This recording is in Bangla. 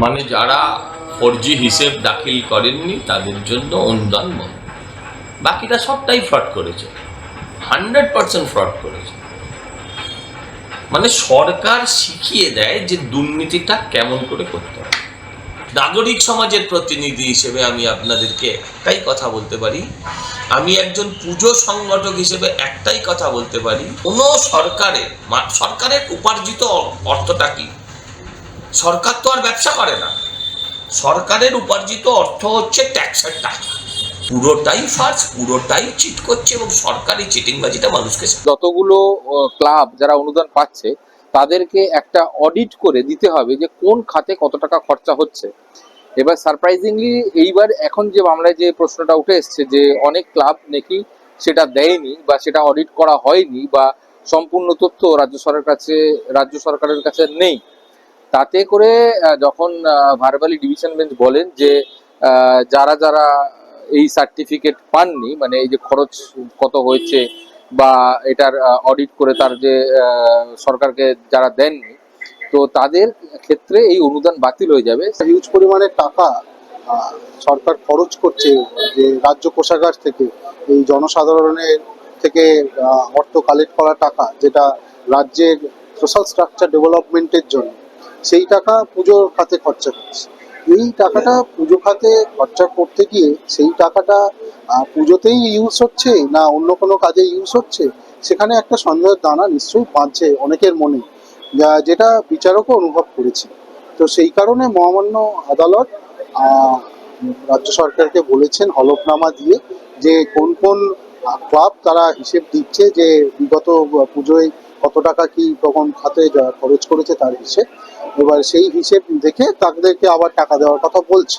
মানে যারা ফোরজি হিসেব দাখিল করেননি, তাদের জন্য অনুদান বন্ধ। বাকিটা সবটাই ফ্রড করেছে। হান্ড্রেড পার্সেন্ট ফ্রড করেছে। মানে সরকার শিখিয়ে দেয় যে দুর্নীতিটা কেমন করে করতে হয় নাগরিক সমাজের প্রতিনিধি হিসেবে আমি আপনাদেরকে একটাই কথা বলতে পারি। আমি একজন পুজো সংগঠক হিসেবে একটাই কথা বলতে পারি। কোনো সরকারের সরকারের উপার্জিত অর্থটা কি? সরকার তো আর ব্যবসা করে না। সরকারের উপার্জিত অর্থ হচ্ছে ট্যাক্সের টাকা। পুরোটাই ফার্স পুরোটাই চিট করছে এবং সরকারি চিটিংবাজিটা মানুষকে যতগুলো ক্লাব যারা অনুদান পাচ্ছে, তাদেরকে একটা অডিট করে দিতে হবে যে কোন খাতে কত টাকা খরচা হচ্ছে। এবার সারপ্রাইজিংলি এইবার এখন যে মামলায় যে প্রশ্নটা উঠে এসছে যে অনেক ক্লাব নাকি সেটা দেয়নি বা সেটা অডিট করা হয়নি বা সম্পূর্ণ তথ্য রাজ্য সরকারের কাছে, রাজ্য সরকারের কাছে নেই। তাতে করে যখন ভারবালি ডিভিশন বেঞ্চ বলেন যে যারা যারা এই সার্টিফিকেট পাননি মানে এই যে খরচ কত হয়েছে বা এটার অডিট করে তার যে সরকারকে যারা দেননি, তো তাদের ক্ষেত্রে এই অনুদান বাতিল হয়ে যাবে। হিউজ পরিমাণে টাকা সরকার খরচ করছে যে রাজ্য কোষাগার থেকে, এই জনসাধারণের থেকে অর্থ কালেক্ট করা টাকা, যেটা রাজ্যের সোশ্যাল স্ট্রাকচার ডেভেলপমেন্টের জন্য। সেই টাকা পুজোর খাতে খরচা করছে। এই টাকাটা পুজো খাতে খরচা করতে গিয়ে সেই টাকাটা পুজোতেই ইউজ হচ্ছে না অন্য কোনো কাজে ইউজ হচ্ছে? সেখানে একটা সন্দেহের দানা নিশ্চয়ই বাঁধছে অনেকের মনে যেটা বিচারকও অনুভব করেছে। তো সেই কারণে মহামান্য আদালত রাজ্য সরকারকে বলেছেন হলফনামা দিয়ে যে কোন কোন ক্লাব তারা হিসেব দিচ্ছে যে বিগত পুজোয় কত টাকা কি কখন খাতে খরচ করেছে তার হিসেব। এবার সেই হিসেব দেখে তাদেরকে আবার টাকা দেওয়ার কথা বলছে।